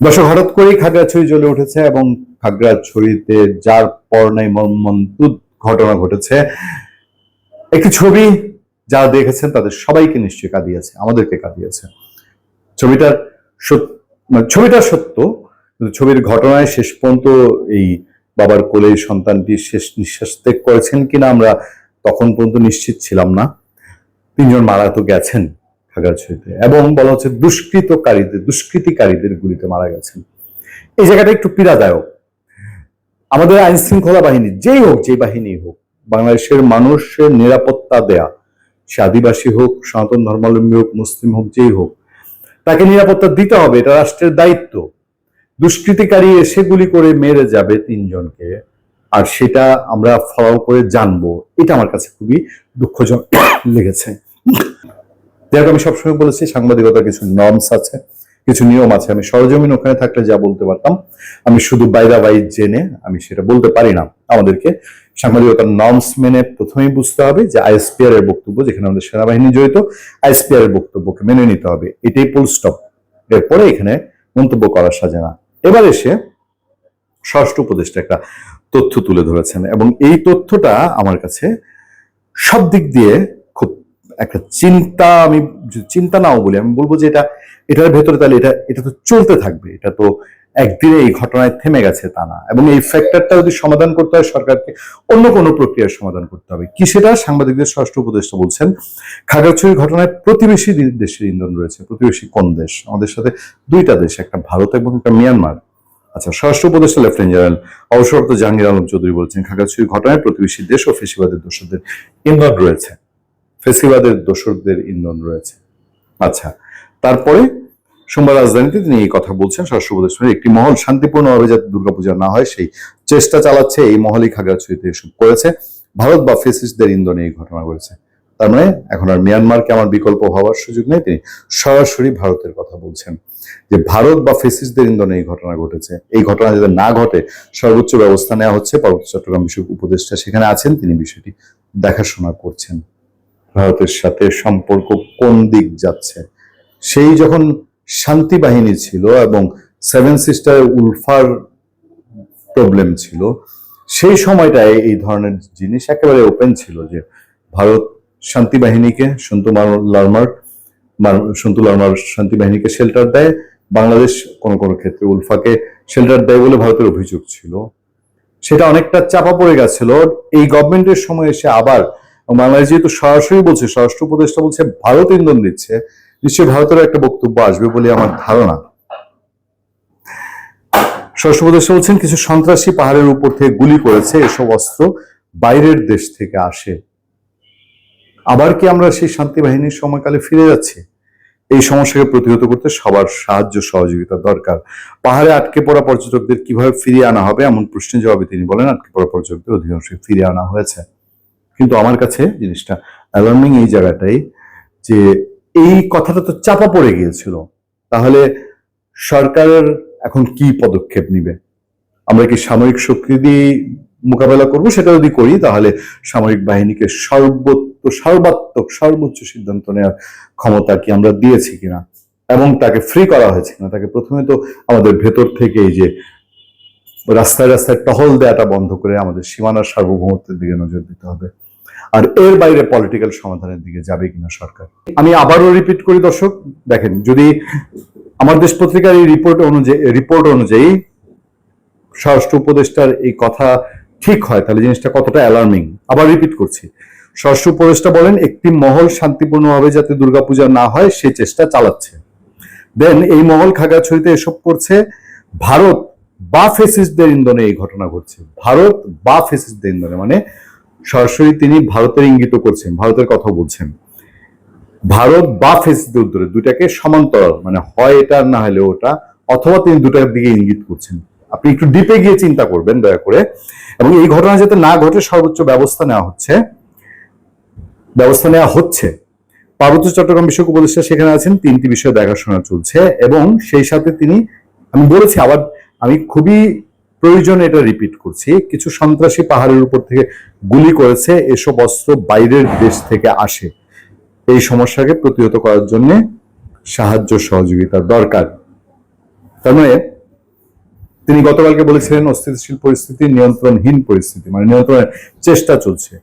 দর্শক, হঠাৎ করেই খাগড়াছড়ি জ্বলে উঠেছে এবং খাগড়াছড়িতে যার পর নাই মর্মন্তুদ ঘটনা ঘটেছে। একটি ছবি যারা দেখেছেন তাদের সবাইকে নিশ্চয়ই কাঁদিয়েছে আমাদেরকে কাঁদিয়েছে ছবিটার মানে ছবিটা সত্য ছবির ঘটনায় শেষ পর্যন্ত এই বাবার কোলে সন্তানটি শেষ নিঃশ্বাস ত্যাগ করেছেন কিনা আমরা তখন পর্যন্ত নিশ্চিত ছিলাম না। তিনজন মারা তো গেছেন। খাগড়াছড়িতে এবং বলা হচ্ছে দুষ্কৃতকারীদের, দুষ্কৃতিকারীদের গুলিতে মারা গেছেন। এই জায়গাটা একটু পীড়াদায়ক। আমাদের আইন শৃঙ্খলা বাহিনী, যেই হোক যে বাহিনী হোক, বাংলাদেশের মানুষের নিরাপত্তা দেয়া, সে আদিবাসী হোক, সনাতন ধর্মাবলম্বী হোক, মুসলিম হোক, যেই হোক, তাকে নিরাপত্তা দিতে হবে, এটা রাষ্ট্রের দায়িত্ব। দুষ্কৃতিকারী এসে গুলি করে মেরে যাবে তিনজনকে, আর সেটা আমরা ফলো করে জানব, এটা আমার কাছে খুবই দুঃখজনক লেগেছে। যেহেতু আমি সবসময় বলেছি সাংবাদিকতার কিছু নর্মস আছে, কিছু নিয়ম আছে। আমি সরজমিন ওখানে থাকলে যা বলতে পারতাম, আমি শুধু বাইরা বাই জেনে আমি সেটা বলতে পারি না। আমাদেরকে সাংবাদিকতার নর্মস মেনে প্রথমেই বুঝতে হবে যে আইএসপিআর এর বক্তব্য, যেখানে আমাদের সেনাবাহিনী জড়িত আইএসপিআর এর বক্তব্যকে মেনে নিতে হবে। এটাই ফুল স্টপ এরপরে এখানে মন্তব্য করা সাজে না। এবার এসে ষষ্ঠ উপদেষ্টা একটা তথ্য তুলে ধরেছেন এবং এই তথ্যটা আমার কাছে সব দিক দিয়ে একটা চিন্তা, আমি চিন্তা নাও বলি, আমি বলব যে এটা, এটার ভেতরে তাহলে এটা এটা তো চলতে থাকবে। এটা তো একদিনে এই ঘটনায় থেমে গেছে তা না। এবং এই ফ্যাক্টরটা যদি সমাধান করতে হয়, সরকারকে অন্য কোনো প্রক্রিয়ার সমাধান করতে হবে। কি সেটা? সাংবাদিকদের ষষ্ঠ উপদেষ্টা বলছেন, খাগড়াছড়ির ঘটনায় প্রতিবেশী দেশের ইন্ধন রয়েছে, প্রতিবেশী কোন দেশ? আমাদের সাথে দুইটা দেশ, একটা ভারত এবং একটা মিয়ানমার। আচ্ছা স্বরাষ্ট্র উপদেষ্টা, লেফটেন্যান্ট জেনারেল অবসরপ্রাপ্ত জাহাঙ্গীর আলম চৌধুরী বলছেন, খাগড়াছড়ির ঘটনায় প্রতিবেশী দেশ ও ফেসিবাদের দোষরদের ইন্ধন রয়েছে। ফেসিবাদের দোষরদের ইন্ধন রয়েছে। আচ্ছা তারপরে সোমবার রাজধানীতে তিনি এই কথা বলছেন। স্বরাষ্ট্র উপদেষ্টা একটি মহল শান্তিপূর্ণ শান্তিপূর্ণভাবে যাতে দুর্গাপূজা না হয় সেই চেষ্টা চালাচ্ছে, এই মহলই খাগড়াছড়িতে এসব করেছে। ভারত বা ফেসিস্টদের ইন্ধনে এই ঘটনা ঘটেছে। তার মানে এখন আর মিয়ানমারকে আমার বিকল্প হওয়ার সুযোগ নেই। তিনি সরাসরি ভারতের কথা বলছেন যে ভারত বা ফেসিসদের ইন্ধনে এই ঘটনা ঘটেছে। এই ঘটনা যাতে না ঘটে, সর্বোচ্চ ব্যবস্থা নেওয়া হচ্ছে। পার্বত্য চট্টগ্রাম বিষয়ক উপদেষ্টা সেখানে আছেন। তিনি বিষয়টি দেখাশোনা করছেন। ভারতের সাথে সম্পর্ক কোন দিক যাচ্ছে? সেই যখন শান্তি বাহিনী ছিল এবং সেভেন সিস্টার উলফার প্রবলেম ছিল, সেই সময়টায় এই ধরনের জিনিস একেবারে ওপেন ছিল যে ভারত শান্তি বাহিনীকে, সন্তু মার- লার্মার সন্তু লার্মার শান্তি বাহিনীকে শেল্টার দেয়। বাংলাদেশ কোন কোন ক্ষেত্রে উলফাকে শেল্টার দেয় বলে ভারতের অভিযোগ ছিল। সেটা অনেকটা চাপা পড়ে গেছিল। এই গভর্নমেন্টের সময় এসে আবার বাংলাদেশ যেহেতু সরাসরি বলছে, স্বরাষ্ট্র উপদেষ্টা বলছে, ভারত ইন্ধন দিচ্ছে, নিশ্চয়ই ভারতের একটা বক্তব্য আসবে বলে আমার ধারণা। স্বরাষ্ট্র উপদেষ্টা বলছেন, কিছু সন্ত্রাসী পাহাড়ের উপর থেকে গুলি করেছে, এসব অস্ত্র বাইরের দেশ থেকে আসে। আবার কি আমরা সেই শান্তি বাহিনীর সময়কালে ফিরে যাচ্ছি? এই সমস্যাকে প্রতিহত করতে সবার সাহায্য, সহযোগিতা দরকার। পাহাড়ে আটকে পড়া পর্যটকদের কীভাবে ফিরিয়ে আনা হবে, এমন প্রশ্নের জবাবে তিনি বলেন, আটকে পড়া পর্যটকদের অধিকাংশ ফিরিয়ে আনা হয়েছে। কিন্তু আমার কাছে জিনিসটা অ্যালার্মিং এই জায়গাটাই যে এই কথাটা তো চাপা পড়ে গিয়েছিল। তাহলে সরকারের এখন কি পদক্ষেপ নিবে? আমরা কি সামরিক শক্তি দিয়ে মোকাবেলা করব? সেটা যদি করি, তাহলে সামরিক বাহিনীকে সর্বোচ্চ সর্বাত্মক, সর্বোচ্চ সিদ্ধান্ত নেওয়ার ক্ষমতা কি আমরা দিয়েছি কিনা? এবং তাকে ফ্রি করা হয়েছে কিনা? তাকে প্রথমে তো আমাদের ভেতর থেকে এই যে রাস্তায় রাস্তায় টহল দেওয়াটা বন্ধ করে আমাদের সীমানার সার্বভৌমত্বের দিকে নজর দিতে হবে। আর এর বাইরে পলিটিক্যাল সমাধানের দিকে যাবে কিনা সরকার। আমি আবারও রিপিট করি দর্শক, দেখেন, যদি আমার দেশ পত্রিকার এই রিপোর্ট অনুযায়ী রিপোর্ট অনুযায়ী স্বরাষ্ট্র উপদেষ্টার এই কথা ঠিক হয়, তাহলে জিনিসটা কতটা অ্যালার্মিং আবার রিপিট করছি। স্বরাষ্ট্র উপদেষ্টা বলেন, একটি মহল শান্তিপূর্ণভাবে যাতে দুর্গাপূজা না হয়, সে চেষ্টা চালাচ্ছে। দেন এই মহল খাগড়াছড়িতে এসব করছে, ভারত বা ফেসিসদের ইন্ধনে এই ঘটনা ঘটছে। ভারত বা ফেসিসদের ইন্ধনে মানে সরাসরি তিনি ভারতের ইঙ্গিত করছেন, ভারতের কথা বলছেন। ভারত বা ফেসিসদের উত্তরে দুটাকে সমান্তরাল মানে হয় এটা না হলে ওটা, অথবা তিনি দুটার দিকে ইঙ্গিত করছেন। আপনি একটু ডিপে গিয়ে চিন্তা করবেন, দয়া করে। এবং এই ঘটনা যাতে না ঘটে, সর্বোচ্চ ব্যবস্থা নেওয়া হচ্ছে। ব্যবস্থা নেওয়া হচ্ছে। পার্বত্য চট্টগ্রাম বিষয়ক উপদেষ্টা সেখানে আছেন, তিনটি বিষয়ে দেখাশোনা চলছে, এবং সেই সাথে তিনি, আমি বলেছি, আবার আমি খুবই প্রয়োজন এটা রিপিট করছি। কিছু সন্ত্রাসী পাহাড়ের উপর থেকে গুলি করেছে, এসব অস্ত্র বাইরের দেশ থেকে আসে। এই সমস্যাকে প্রতিহত করার জন্য সাহায্য সহযোগিতা দরকার। তার মানে তিনি গতকালকে বলেছিলেন, অস্থিতিশীল পরিস্থিতি, নিয়ন্ত্রণহীন পরিস্থিতি মানে নিয়ন্ত্রণের চেষ্টা চলছে।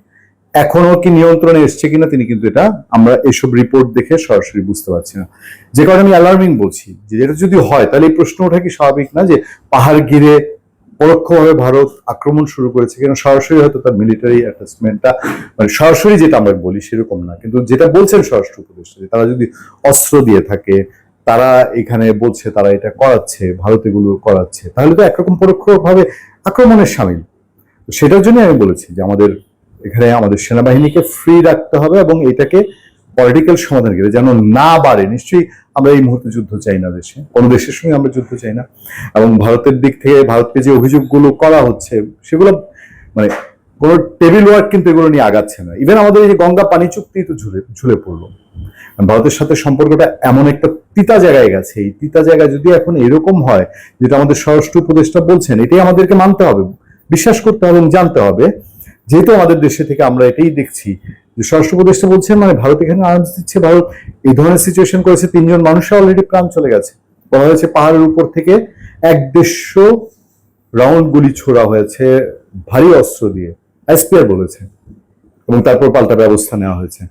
এখনও কি নিয়ন্ত্রণে এসছে কিনা তিনি কিন্তু এটা আমরা এসব রিপোর্ট দেখে সরাসরি বুঝতে পারছি না। যে কারণে আমি অ্যালার্মিং বলছি যে এটা যদি হয়, তাহলে এই প্রশ্ন ওঠা কি স্বাভাবিক না যে পাহাড় ঘিরে পরোক্ষভাবে ভারত আক্রমণ শুরু করেছে কেন, সরাসরি হয়তো তার মিলিটারি অ্যাটাচমেন্টটা মানে সরাসরি যেটা আমরা বলি সেরকম না, কিন্তু যেটা বলছেন স্বরাষ্ট্র উপদেষ্টা, যে তারা যদি অস্ত্র দিয়ে থাকে, তারা এখানে বলছে তারা এটা করাচ্ছে, ভারত এগুলো করাচ্ছে, তাহলে তো একরকম পরোক্ষভাবে আক্রমণের সামিল। সেটার জন্য আমি বলেছি যে আমাদের, এখানে আমাদের সেনাবাহিনীকে ফ্রি রাখতে হবে এবং এটাকে পলিটিক্যাল সমাধান করে যেন না বাড়ে। নিশ্চয়ই আমরা এই মুহূর্তে যুদ্ধ চাই না দেশে। কোনো দেশের সঙ্গে আমরা যুদ্ধ চাই না। এবং ভারতের দিক থেকে, ভারতকে যে অভিযোগগুলো করা হচ্ছে, সেগুলো মানে কোনো টেবিল ওয়ার্ক কিন্তু এগুলো নিয়ে আগাচ্ছে না। ইভেন আমাদের এই যে গঙ্গা পানি চুক্তি তো ঝুলে ঝুলে পড়ল। ভারতের সাথে সম্পর্কটা এমন একটা তিতা জায়গায় গেছে। এই তিতা জায়গা যদি এখন এরকম হয়, যেটা আমাদের স্বরাষ্ট্র উপদেষ্টা বলছেন, এটাই আমাদেরকে মানতে হবে, বিশ্বাস করতে হবে এবং জানতে হবে। যেহেতু আমাদের দেশে থেকে আমরা এটাই দেখছি যে স্বরাষ্ট্র উপদেষ্টা বলছেন মানে ভারত এখানে আনন্দ দিচ্ছে, ভারত এই ধরনের সিচুয়েশন করেছে, তিনজন মানুষের অলরেডি প্রাণ চলে গেছে। বলা হয়েছে পাহাড়ের উপর থেকে এক দেড়শো রাউন্ড গুলি ছোড়া হয়েছে, ভারী অস্ত্র দিয়ে, এসপিআর বলেছে, এবং তারপর পাল্টা ব্যবস্থা নেওয়া হয়েছে।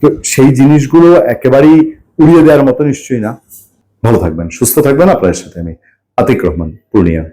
তো সেই জিনিসগুলো একেবারেই উড়িয়ে দেওয়ার মতো নিশ্চয়ই না। ভালো থাকবেন, সুস্থ থাকবেন, আপনাদের সাথে আমি আতিক রহমান, পূর্ণিয়া।